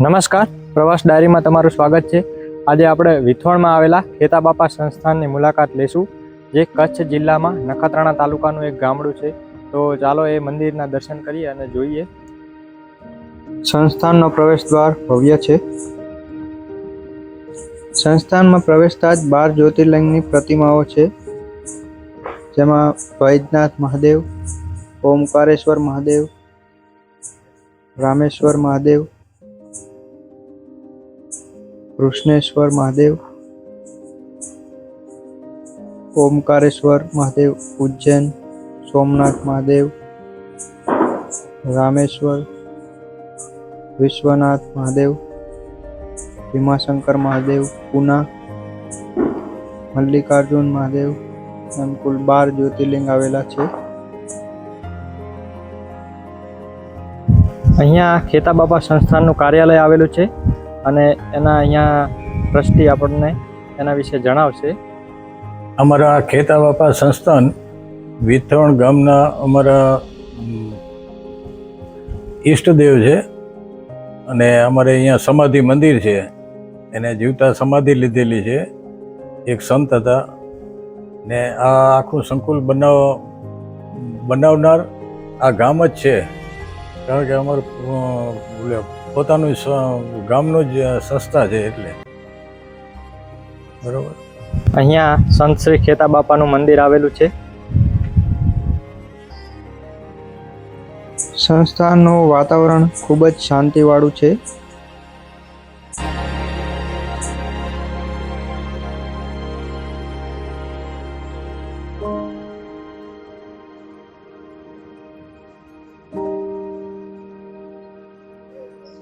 નમસ્કાર. પ્રવાસ ડાયરીમાં તમારું સ્વાગત છે. આજે આપણે વિથોણમાં આવેલા ખેતાબાપા સંસ્થાનની મુલાકાત લેશું, જે કચ્છ જિલ્લામાં નખત્રાણા તાલુકાનું એક ગામડું છે. તો ચાલો એ મંદિરના દર્શન કરીએ અને જોઈએ. સંસ્થાનનો પ્રવેશ દ્વાર ભવ્ય છે. સંસ્થાનમાં પ્રવેશતા જ બાર જ્યોતિર્લિંગની પ્રતિમાઓ છે. જેમાં વૈદ્યનાથ મહાદેવ, ઓમકારેશ્વર મહાદેવ, રામેશ્વર મહાદેવ કૃષ્ણેશ્વર મહાદેવ, ઓમકારેશ્વર મહાદેવ, ઉજ્જૈન, સોમનાથ મહાદેવ, રામેશ્વર, વિશ્વનાથ મહાદેવ, ભીમાશંકર મહાદેવ, પૂના, મલ્લિકાર્જુન મહાદેવ એમ કુલ બાર જ્યોતિર્લિંગ આવેલા છે. અહીંયા ખેતા બાપા સંસ્થાનનું કાર્યાલય આવેલું છે. અને એના અહીંયા ટ્રસ્ટી આપણને એના વિશે જણાવશે. અમારા ખેતા બાપા સંસ્થાન વિથરણ ગામના અમારા ઈષ્ટદેવ છે અને અમારે અહીંયા સમાધિ મંદિર છે. એને જીવતા સમાધિ લીધેલી છે. એક સંત હતા. ને આ આખું સંકુલ બનાવ, બનાવનાર આ ગામ જ છે. કારણ કે અમારું પોતાનું ગામનું જ સંસ્થા છે એટલે. બરોબર? અહીંયા સંત શ્રી ખેતા બાપાનું મંદિર આવેલું છે. સંસ્થાનું વાતાવરણ ખૂબ જ શાંતિવાળું છે.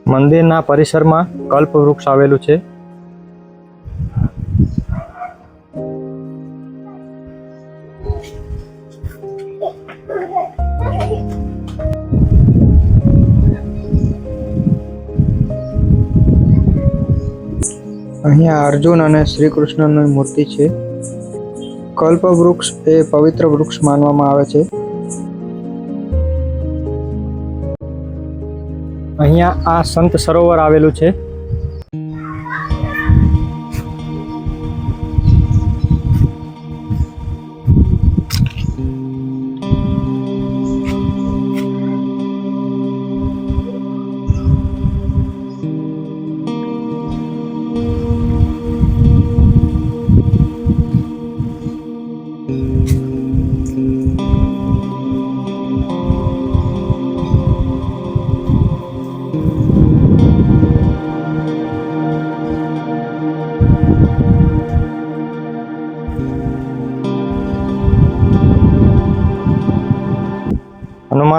મંદિરના પરિસરમાં કલ્પ વૃક્ષ આવેલું છે. અહીંયા અર્જુન અને શ્રી કૃષ્ણની મૂર્તિ છે. કલ્પ વૃક્ષ એ પવિત્ર વૃક્ષ માનવામાં આવે છે. અહીંયા આ સંત સરોવર આવેલું છે.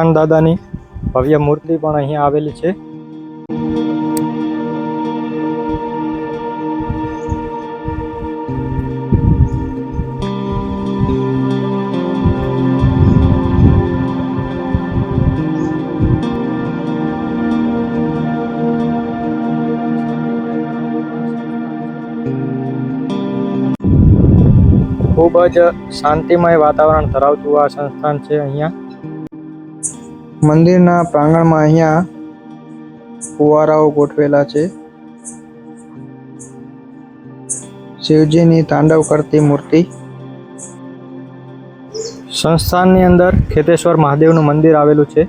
હનુમાન દાદાની ભવ્ય મૂર્તિ પણ અહીંયા આવેલી છે. ખૂબ જ શાંતિમય વાતાવરણ ધરાવતું આ સંસ્થાન છે અહીંયા. મંદિરના પ્રાંગણમાં અહીંયા ફુવારાઓ ગોઠવેલા છે. શિવજીની તાંડવ કરતી મૂર્તિ. સંસ્થાનની અંદર ખેતેશ્વર મહાદેવનું મંદિર આવેલું છે.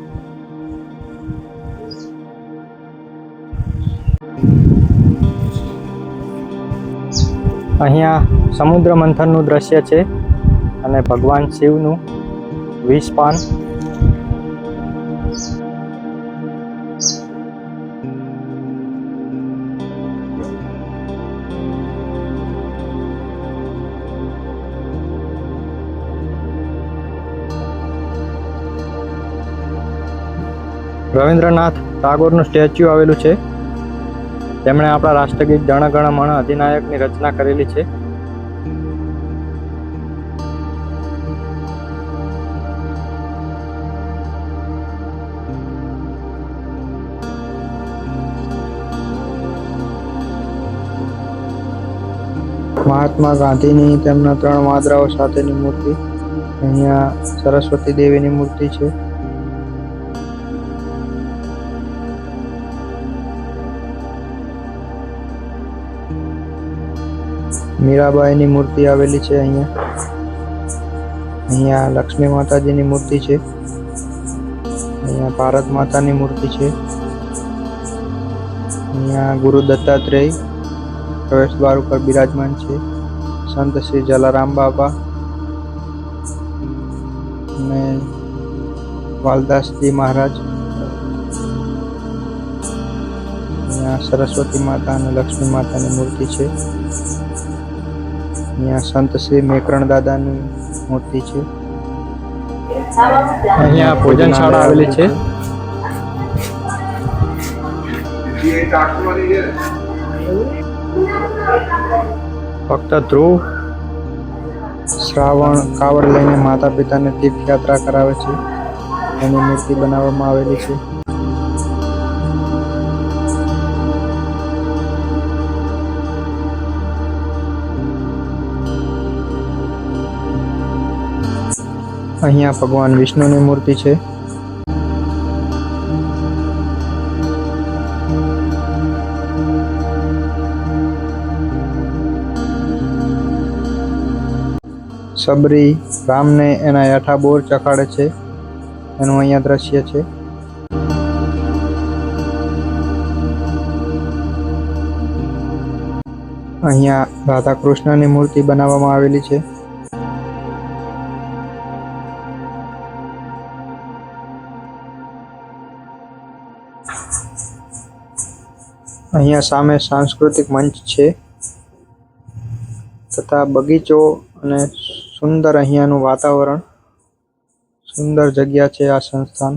અહીંયા સમુદ્ર મંથનનું દ્રશ્ય છે અને ભગવાન શિવનું વિષપાન રવિન્દ્રનાથ ટાગોરનું સ્ટેચ્યુ આવેલું છે. તેમણે આપણા રાષ્ટ્રગીત જણ ગણ મણ અધિનાયકની રચના કરેલી છે. મહાત્મા ગાંધીની તેમના ત્રણ વાદરાઓ સાથેની મૂર્તિ. અહીંયા સરસ્વતી દેવીની મૂર્તિ છે. મીરાબાઈની મૂર્તિ આવેલી છે અહીંયા. અહીંયા લક્ષ્મી માતાજીની મૂર્તિ છે. અહીંયા ભારત માતાની મૂર્તિ છે. અહીંયા ગુરુ દત્તાત્રેય પ્રવેશ દ્વાર ઉપર બિરાજમાન છે. સંત શ્રી જલારામ બાબા અને વાલદાસજી મહારાજ. અહીંયા સરસ્વતી માતા અને લક્ષ્મી માતાની મૂર્તિ છે. અહીંયા સંત શ્રી મેકરણ દાદાની મૂર્તિ છે. અહીંયા ભોજનશાળા આવેલી છે. ભક્ત ધ્રુવ શ્રાવણ કાવડ લઈને માતા પિતાને તીર્થયાત્રા કરાવે છે. એની મૂર્તિ બનાવવામાં આવેલી છે. અહીંયા ભગવાન વિષ્ણુની મૂર્તિ છે. સબરી રામને એના યાઠા બોર ચખાડે છે. એનું અહીંયા દ્રશ્ય છે. અહીંયા રાધા કૃષ્ણની મૂર્તિ બનાવવામાં આવેલી છે. અહીંયા સામે સાંસ્કૃતિક મંચ છે. તથા બગીચો અને સુંદર અહીંયાનું વાતાવરણ. સુંદર જગ્યા છે આ સંસ્થાન.